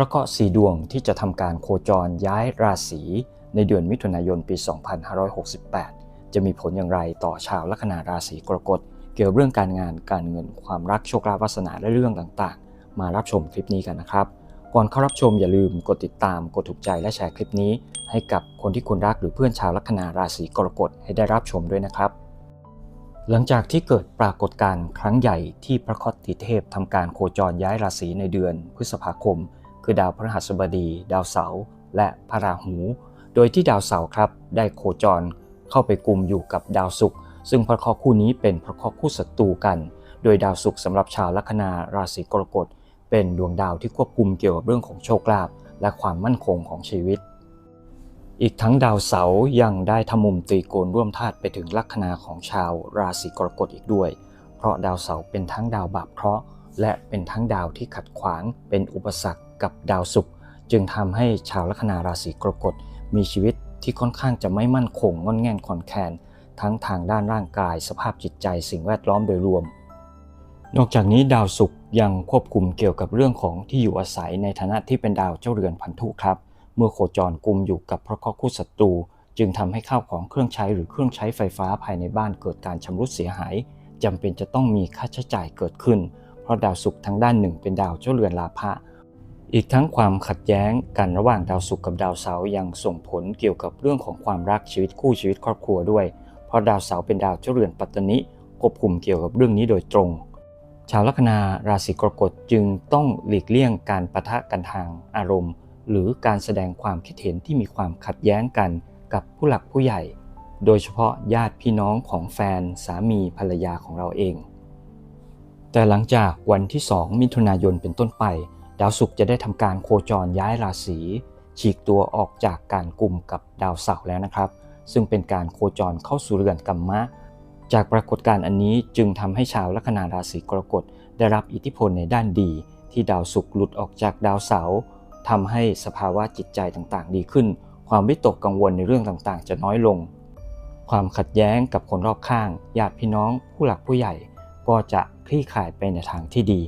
พระเคราะห์สีดวงที่จะทำการโคจรย้ายราศีในเดือนมิถุนายนปี 2568 จะมีผลอย่างไรต่อชาวลัคนาราศีกรกฎ เกี่ยวเรื่องการงานการเงินความรักโชคลาภวาสนาและเรื่องต่างๆ มารับชมคลิปนี้กันนะครับ ก่อนเข้ารับชมอย่าลืมกดติดตามกดถูกใจและแชร์คลิปนี้ ให้กับคนที่คุณรักหรือเพื่อนชาวลัคนาราศีกรกฎให้ได้รับชมด้วยนะครับ หลังจากที่เกิดปรากฏการณ์ครั้งใหญ่ที่พระคติเทพทำการโคจรย้ายราศีในเดือนพฤษภาคม คือดาวพฤหัสบดี ดาวเสาร์และพระราหู โดยที่ดาวเสาร์ครับได้โคจรเข้าไปกลุ่มอยู่กับดาวศุกร์ซึ่งพระเคราะห์คู่นี้เป็นพระเคราะห์คู่ศัตรูกัน โดยดาวศุกร์สำหรับชาวลัคนาราศีกรกฎเป็นดวงดาวที่ควบคุมเกี่ยวกับเรื่องของโชคลาภและความมั่นคงของชีวิต อีกทั้งดาวเสาร์ยังได้ทำมุมตรีโกณร่วมธาตุไปถึงลัคนาของชาวราศีกรกฎอีกด้วย เพราะดาวเสาร์เป็นทั้งดาวบาปเคราะห์และเป็นทั้งดาวที่ขัดขวางเป็นอุปสรรค กับดาวศุกร์จึงทำให้ชาวลัคนาราศีกรกฎมีชีวิตที่ค่อนข้างจะไม่มั่นคงงอนแง่นคอนแคนทั้งทางด้านร่างกายสภาพจิตใจสิ่งแวดล้อมโดยรวม นอกจากนี้ดาวศุกร์ยังควบคุมเกี่ยวกับเรื่องของที่อยู่อาศัยในฐานะที่เป็นดาวเจ้าเรือนพันธุครับ เมื่อโคจรกลุ่มอยู่กับพระเคราะห์คู่ศัตรู จึงทำให้ข้าวของเครื่องใช้หรือเครื่องใช้ไฟฟ้าภายในบ้านเกิดการชำรุดเสียหายจำเป็นจะต้องมีค่าใช้จ่ายเกิดขึ้น เพราะดาวศุกร์ทั้งด้านหนึ่งเป็นดาวเจ้าเรือนลาภะ อีกทั้งความขัดแย้งกันระหว่างดาวศุกร์กับดาวเสาร์ยังส่งผลเกี่ยวกับเรื่องของความรักชีวิตคู่ชีวิตครอบครัวด้วย เพราะดาวเสาร์เป็นดาวเจ้าเรือนปัตตนิควบคุมเกี่ยวกับเรื่องนี้โดยตรง ชาวลัคนาราศีกรกฎจึงต้องหลีกเลี่ยงการปะทะกันทางอารมณ์ หรือการแสดงความคิดเห็นที่มีความขัดแย้งกันกับผู้หลักผู้ใหญ่ โดยเฉพาะญาติพี่น้องของแฟนสามีภรรยาของเราเอง แต่หลังจากวันที่ 2 มิถุนายนเป็นต้นไป ดาวศุกร์จะได้ทำการโคจรย้ายราศีฉีกตัวออกจากการกลุ่มกับดาวเสาร์แล้วนะครับ ซึ่งเป็นการโคจรเข้าสู่เรือนกัมมะ จากปรากฏการณ์อันนี้จึงทำให้ชาวลัคนาราศีกรกฎได้รับอิทธิพลในด้านดี ที่ดาวศุกร์หลุดออกจากดาวเสาร์ทำให้สภาวะจิตใจต่างๆ ดีขึ้น ความวิตกกังวลในเรื่องต่างๆ จะน้อยลง ความขัดแย้งกับคนรอบข้างญาติพี่น้องผู้หลักผู้ใหญ่ ก็จะคลี่คลายไปในทางที่ดี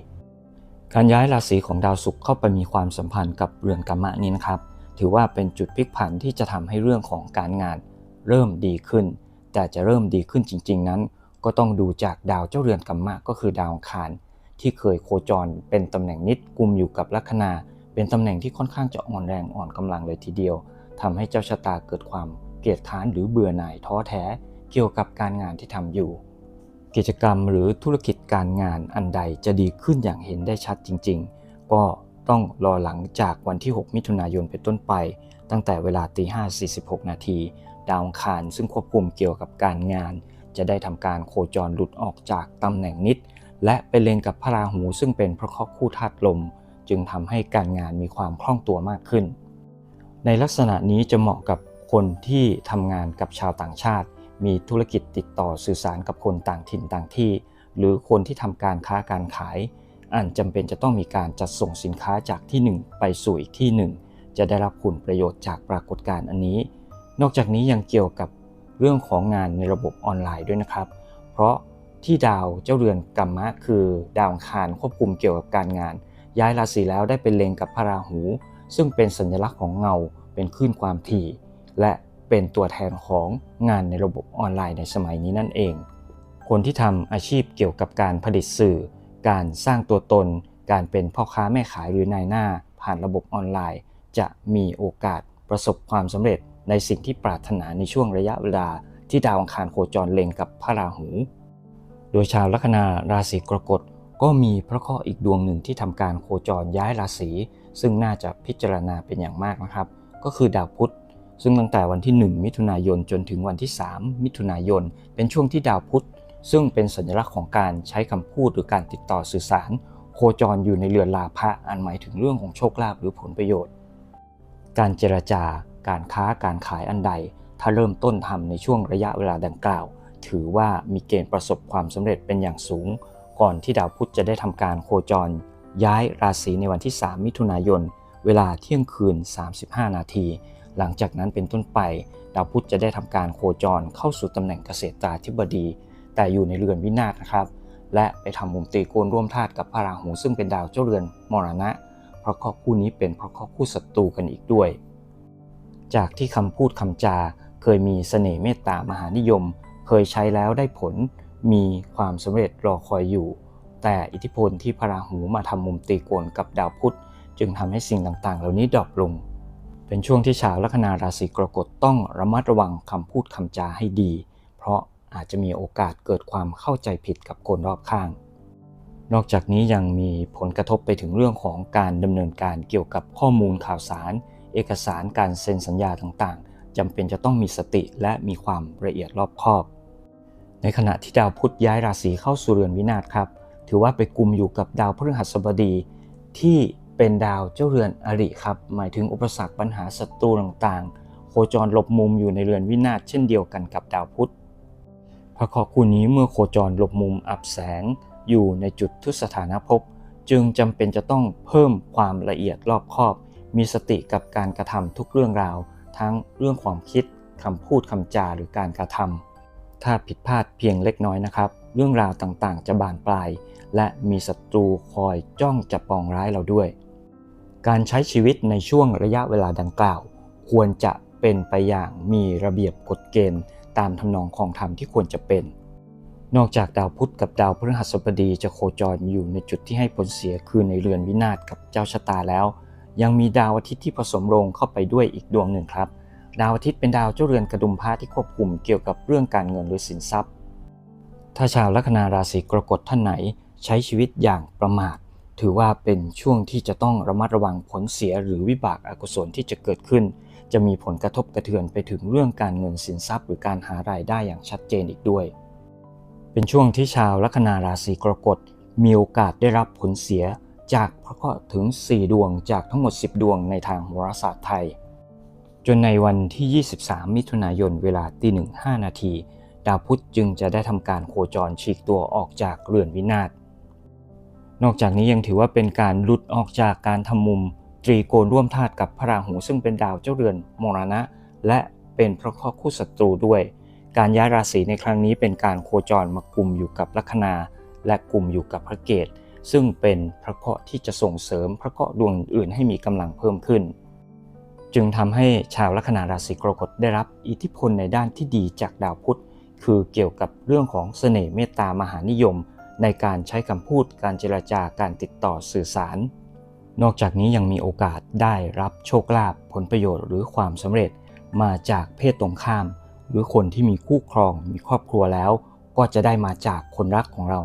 การย้ายราศีของดาวศุกร์เข้าไปมีความสัมพันธ์กับเรือนกัมมะนี้นะครับ ถือว่าเป็นจุดพลิกผันที่จะทำให้เรื่องของการงานเริ่มดีขึ้น แต่จะเริ่มดีขึ้นจริง ๆ นั้น ก็ต้องดูจากดาวเจ้าเรือนกัมมะก็คือดาวอังคารที่เคยโคจร เป็นตำแหน่งนิดกุมอยู่กับลัคนา เป็นตำแหน่งที่ค่อนข้างจะอ่อนแรงอ่อนกำลังเลยทีเดียวทำให้เจ้าชะตาเกิดความเกลียดค้านหรือเบื่อหน่ายท้อแท้ เกี่ยวกับการงานที่ทำอยู่ กิจกรรมหรือธุรกิจการงานอันใดจะดีขึ้นอย่างเห็นได้ชัดจริง ๆ ก็ต้องรอหลังจากวันที่ 6 มิถุนายนเป็นต้นไป ตั้งแต่เวลาตี5 46 นาที ดาวคารซึ่งควบคุมเกี่ยวกับการงาน จะได้ทำการโคจรหลุดออกจากตำแหน่งนิด และไปเลงกับพระราหูซึ่งเป็นพระเคราะห์คู่ธาตุลม จึงทำให้การงานมีความคล่องตัวมากขึ้น ในลักษณะนี้จะเหมาะกับคนที่ทำงานกับชาวต่างชาติ มีธุรกิจติดต่อสื่อสารกับคนต่างถิ่นต่างที่ หรือคนที่ทำการค้าการขายอันจำเป็นจะต้องมีการจัดส่งสินค้าจากที่หนึ่งไปสู่อีกที่หนึ่งจะได้รับผลประโยชน์จากปรากฏการณ์อันนี้ นอกจากนี้ยังเกี่ยวกับเรื่องของงานในระบบออนไลน์ด้วยนะครับ เพราะที่ดาวเจ้าเรือนกัมมะ คือดาวคารควบคุมเกี่ยวกับการงาน ย้ายราศีแล้วได้เป็นเลงกับพระราหู ซึ่งเป็นสัญลักษณ์ของเงาเป็นคลื่นความถี่ และ เป็นตัวแทนของงานในระบบออนไลน์ในสมัยนี้นั่นเอง คนที่ทำอาชีพเกี่ยวกับการผลิตสื่อ การสร้างตัวตน การเป็นพ่อค้าแม่ขายหรือนายหน้า ผ่านระบบออนไลน์ จะมีโอกาสประสบความสำเร็จในสิ่งที่ปรารถนาในช่วงระยะเวลาที่ดาวอังคารโคจรเล็งกับพระราหู โดยชาวลัคนาราศีกรกฎก็มีพระเคราะห์อีกดวงหนึ่งที่ทำการโคจรย้ายราศีซึ่งน่าจะพิจารณาเป็นอย่างมากนะครับ ก็คือดาวพุธ ซึ่งตั้งแต่วันที่ 1 มิถุนายนจนถึงวันที่ 3 มิถุนายน เป็นช่วงที่ดาวพุธ ซึ่งเป็นสัญลักษณ์ของการใช้คำพูดหรือการติดต่อสื่อสาร โคจรอยู่ในเรือนลาภะอันหมายถึงเรื่องของโชคลาภหรือผลประโยชน์ การเจรจาการค้าการขายอันใด ถ้าเริ่มต้นทำในช่วงระยะเวลาดังกล่าว ถือว่ามีเกณฑ์ประสบความสำเร็จเป็นอย่างสูง ก่อนที่ดาวพุธจะได้ทำการโคจร ย้ายราศีในวันที่ 3 มิถุนายน เวลาเที่ยงคืน 35 นาที หลังจากนั้นเป็นต้นไป ดาวพุธจะได้ทำการโคจรเข้าสู่ตำแหน่งเกษตราธิบดี แต่อยู่ในเรือนวินาศนะครับ และไปทำมุมตีโกนร่วมธาตุกับพระราหูซึ่งเป็นดาวเจ้าเรือนมรณะ เพราะข้อคู่นี้เป็นเพราะข้อคู่ศัตรูกันอีกด้วย จากที่คำพูดคำจาเคยมีเสน่ห์เมตตามหานิยม เคยใช้แล้วได้ผล มีความสำเร็จรอคอยอยู่ แต่อิทธิพลที่พระราหูมาทำมุมตีโกนกับดาวพุธ จึงทำให้สิ่งต่างๆ เหล่านี้ดรอปลง เป็นช่วงที่ชาวลัคนาราศีกรกฎต้องระมัดระวังคำพูดคำจาให้ดี เพราะอาจจะมีโอกาสเกิดความเข้าใจผิดกับคนรอบข้าง นอกจากนี้ยังมีผลกระทบไปถึงเรื่องของการดำเนินการเกี่ยวกับข้อมูลข่าวสาร เอกสารการเซ็นสัญญาต่างๆจำเป็นจะต้องมีสติและมีความละเอียดรอบคอบ ในขณะที่ดาวพุธย้ายราศีเข้าสู่เรือนวินาศครับ ถือว่าไปกลุ่มอยู่กับดาวพฤหัสบดีที่ เป็นดาวเจ้าเรือนอริครับ หมายถึงอุปสรรคปัญหาศัตรูต่างๆ โคจรหลบมุมอยู่ในเรือนวินาศเช่นเดียวกันกับดาวพุธพระเคราะห์คู่นี้เมื่อโคจรหลบมุมอับแสง อยู่ในจุดทุสถานะภพจึงจำเป็นจะต้องเพิ่มความละเอียดรอบคอบ มีสติกับการกระทำทุกเรื่องราว ทั้งเรื่องความคิดคำพูดคำจาหรือการกระทำถ้าผิดพลาดเพียงเล็กน้อยนะครับ เรื่องราวต่างๆ จะบานปลาย และมีศัตรูคอยจ้องจะปองร้ายเราด้วย การใช้ชีวิตในช่วงระยะเวลาดังกล่าว ควรจะเป็นไปอย่างมีระเบียบกฎเกณฑ์ตามทำนองของธรรมที่ควรจะเป็น นอกจากดาวพุธกับดาวพฤหัสบดีจะโคจรอยู่ในจุดที่ให้ผลเสียคือในเรือนวินาศกับเจ้าชะตาแล้ว ยังมีดาวอาทิตย์ที่ผสมลงเข้าไปด้วยอีกดวงหนึ่งครับ ดาวอาทิตย์เป็นดาวเจ้าเรือนกระดุมพระที่ควบคุมเกี่ยวกับเรื่องการเงินหรือสินทรัพย์ ถ้าชาวลัคนาราศีกรกฎท่านไหน ใช้ชีวิตอย่างประมาท ถือว่าเป็นช่วงที่จะต้องระมัดระวังผลเสียหรือวิบากอกุศลที่จะเกิดขึ้น จะมีผลกระทบกระเทือนไปถึงเรื่องการเงินสินทรัพย์ หรือการหารายได้อย่างชัดเจนอีกด้วย เป็นช่วงที่ชาวลัคนาราศีกรกฎมีโอกาสได้รับผลเสียจากพระเคราะห์ถึง 4 ดวงจากทั้งหมด 10 ดวงในทางโหราศาสตร์ไทย จนในวันที่ 23 มิถุนายนเวลาตีหนึ่งห้านาที ดาวพุธจึงจะได้ทำการโคจรฉีกตัวออกจากเรือนวินาศ นอกจากนี้ยังถือว่าเป็นการหลุดออกจากการทำมุม ตรีโกณร่วมธาตุกับพระราหูซึ่งเป็นดาวเจ้าเรือนมรณะ และเป็นพระเคราะห์คู่ศัตรูด้วย การย้ายราศีในครั้งนี้เป็นการโคจรมากลุ่มอยู่กับลัคนา และกลุ่มอยู่กับพระเกตซึ่งเป็นพระเคราะห์ที่จะส่งเสริมพระเคราะห์ดวงอื่นให้มีกำลังเพิ่มขึ้น จึงทำให้ชาวลัคนาราศีกรกฎได้รับอิทธิพลในด้านที่ดีจากดาวพุธคือเกี่ยวกับเรื่องของเสน่ห์เมตตามหานิยม ในการใช้คำพูดการเจรจาการติดต่อสื่อสาร นอกจากนี้ยังมีโอกาสได้รับโชคลาภผลประโยชน์หรือความสำเร็จมาจากเพศตรงข้าม หรือคนที่มีคู่ครองมีครอบครัวแล้ว ก็จะได้มาจากคนรักของเรา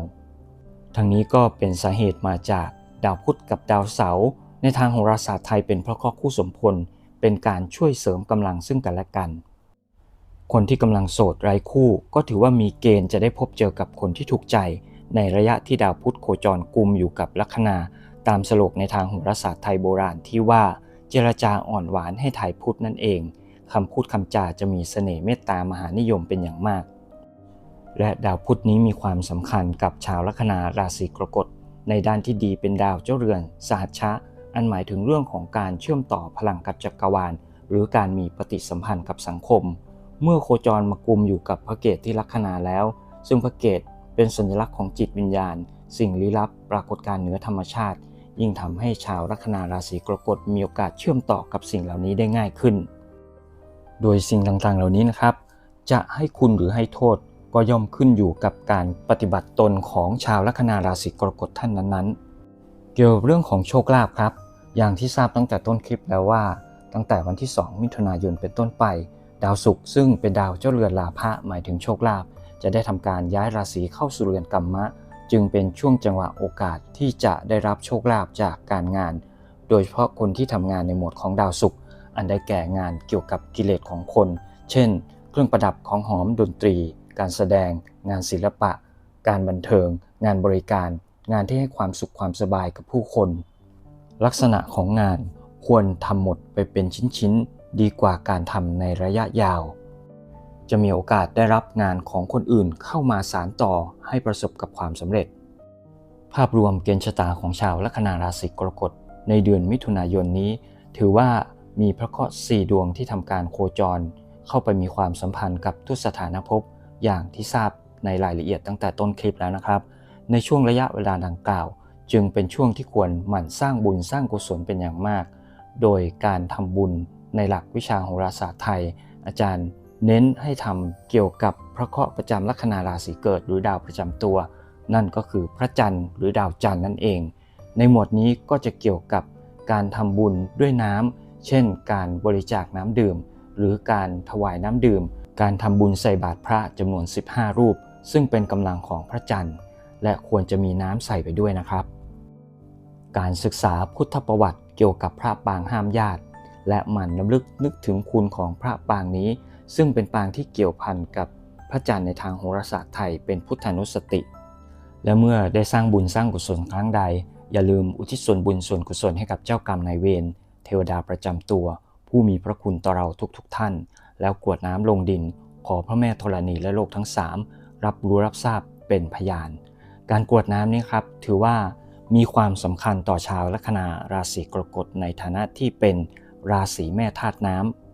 ทั้งนี้ก็เป็นสาเหตุมาจากดาวพุธกับดาวเสาร์ในทางโหราศาสตร์ไทยเป็นเพราะข้อคู่สมพลเป็นการช่วยเสริมกำลังซึ่งกันและกัน คนที่กำลังโสดไร้คู่ ก็ถือว่ามีเกณฑ์จะได้พบเจอกับคนที่ถูกใจ ในระยะที่ดาวพุธโคจรกุมอยู่กับลัคนา ตามสโลกในทางโหราศาสตร์ไทยโบราณที่ว่าเจรจาอ่อนหวานให้ถ่ายพุธนั่นเองคำพูดคำจาจะมีเสน่ห์เมตตามหานิยมเป็นอย่างมาก และดาวพุธนี้มีความสำคัญกับชาวลัคนาราศีกรกฎในด้านที่ดีเป็นดาวเจ้าเรือน สหัชชะ อันหมายถึงเรื่องของการเชื่อมต่อพลังกับจักรวาล หรือการมีปฏิสัมพันธ์กับสังคม เมื่อโคจรมากุมอยู่กับพระเกตที่ลัคนาแล้ว ซึ่งพระเกต เป็นสัญลักษณ์ของจิตวิญญาณ สิ่งลี้ลับ ปรากฏการณ์เหนือธรรมชาติ ยิ่งทำให้ชาวลัคนาราศีกรกฎมีโอกาสเชื่อมต่อกับสิ่งเหล่านี้ได้ง่ายขึ้น โดยสิ่งต่างๆเหล่านี้นะครับ จะให้คุณหรือให้โทษก็ย่อมขึ้นอยู่กับการปฏิบัติตนของชาวลัคนาราศีกรกฎท่านนั้นๆ เกี่ยวกับเรื่องของโชคลาภครับ อย่างที่ทราบตั้งแต่ต้นคลิปแล้วว่า ตั้งแต่วันที่ 2 มิถุนายนเป็นต้นไป ดาวศุกร์ซึ่งเป็นดาวเจ้าเรือนลาภะหมายถึงโชคลาภ จะได้ทำการย้ายราศีเข้าสู่เรือนกัมมะ จึงเป็นช่วงจังหวะโอกาสที่จะได้รับโชคลาภจากการงาน โดยเฉพาะคนที่ทำงานในหมวดของดาวศุกร์อันได้แก่งานเกี่ยวกับกิเลสของคน เช่น เครื่องประดับของหอมดนตรี การแสดง งานศิลปะ การบันเทิง งานบริการ งานที่ให้ความสุขความสบายกับผู้คน ลักษณะของงานควรทำหมดไปเป็นชิ้นๆดีกว่าการทำในระยะยาว จะมีโอกาสได้รับงานของคนอื่นเข้ามาสารต่อให้ประสบกับความสำเร็จ ภาพรวมเกณฑ์ชะตาของชาวลัคนาราศีกรกฎในเดือนมิถุนายนนี้ ถือว่ามีพระเคราะห์สี่ดวงที่ทำการโคจร เข้าไปมีความสัมพันธ์กับทุกสถานภพอย่างที่ทราบในรายละเอียดตั้งแต่ต้นคลิปแล้วนะครับ ในช่วงระยะเวลาดังกล่าวจจึงเป็นช่วงที่ควรหมั่นสร้างบุญสร้างกุศลเป็นอย่างมาก โดยการทำบุญในหลักวิชาโหราศาสตร์ไทย อาจารย์ เน้นให้ทำเกี่ยวกับพระเคราะห์ประจำลัคนาราศีเกิดหรือดาวประจำตัว นั่นก็คือพระจันทร์หรือดาวจันทร์นั่นเอง ในหมวดนี้ก็จะเกี่ยวกับการทำบุญด้วยน้ำเช่น การบริจาคน้ำดื่ม หรือการถวายน้ำดื่ม การทำบุญใส่บาตรพระจำนวน 15 รูป ซึ่งเป็นกำลังของพระจันทร์ และควรจะมีน้ำใส่ไปด้วยนะครับ การศึกษาพุทธประวัติเกี่ยวกับพระปางห้ามญาติ และหมั่นน้ำลึกนึกถึงคุณของพระปางนี้ ซึ่งเป็นปางที่เกี่ยวพันกับพระจันทร์ในทางโหราศาสตร์ไทยเป็นพุทธานุสติ และเมื่อได้สร้างบุญสร้างกุศลครั้งใด อย่าลืมอุทิศส่วนบุญส่วนกุศลให้กับเจ้ากรรมนายเวรเทวดาประจำตัว ผู้มีพระคุณต่อเราทุกๆทท่าน แล้วกวดน้ำลงดิน ขอพระแม่ธรณีและโลกทั้งสามรับรู้รับทราบเป็นพยาน การกวดน้ำนี้ครับถือว่ามีความสำคัญต่อชาวลัคนาราศีกรกฎในฐานะที่เป็นราศีแม่ธาตุน้ำ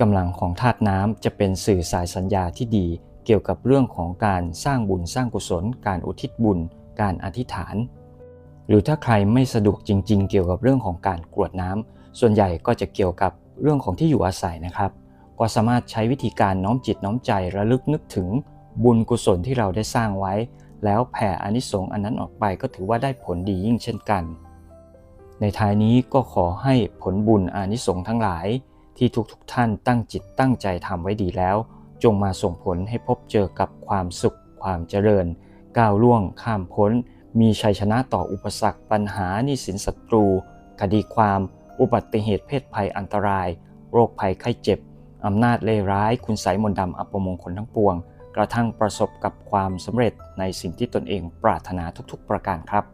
กำลังของธาตุน้ำจะเป็นสื่อสายสัญญาที่ดี เกี่ยวกับเรื่องของการสร้างบุญสร้างกุศล การอุทิศบุญ การอธิษฐาน หรือถ้าใครไม่สะดวกจริง ๆ เกี่ยวกับเรื่องของการกรวดน้ำส่วนใหญ่ก็จะเกี่ยวกับเรื่องของที่อยู่อาศัยนะครับ ก็สามารถใช้วิธีการน้อมจิตน้อมใจระลึกนึกถึงบุญกุศลที่เราได้สร้างไว้ แล้วแผ่อนิสงส์อันนั้นออกไปก็ถือว่าได้ผลดียิ่งเช่นกัน ในท้ายนี้ก็ขอให้ผลบุญอนิสงส์ทั้งหลาย ที่ทุกๆทท่านตั้งจิตตั้งใจทำไว้ดีแล้ว จงมาส่งผลให้พบเจอกับความสุข ความเจริญ ก้าวล่วงข้ามพ้น มีชัยชนะต่ออุปสรรคปัญหานี้สินศัตรู คดีความ อุบัติเหตุเพศภัยอันตราย โรคภัยไข้เจ็บอำนาจเลวร้าย คุณไสยมนต์ดำอัปมงคลทั้งปวง กระทั่งประสบกับความสำเร็จในสิ่งที่ตนเองปรารถนาทุกๆ ประการครับ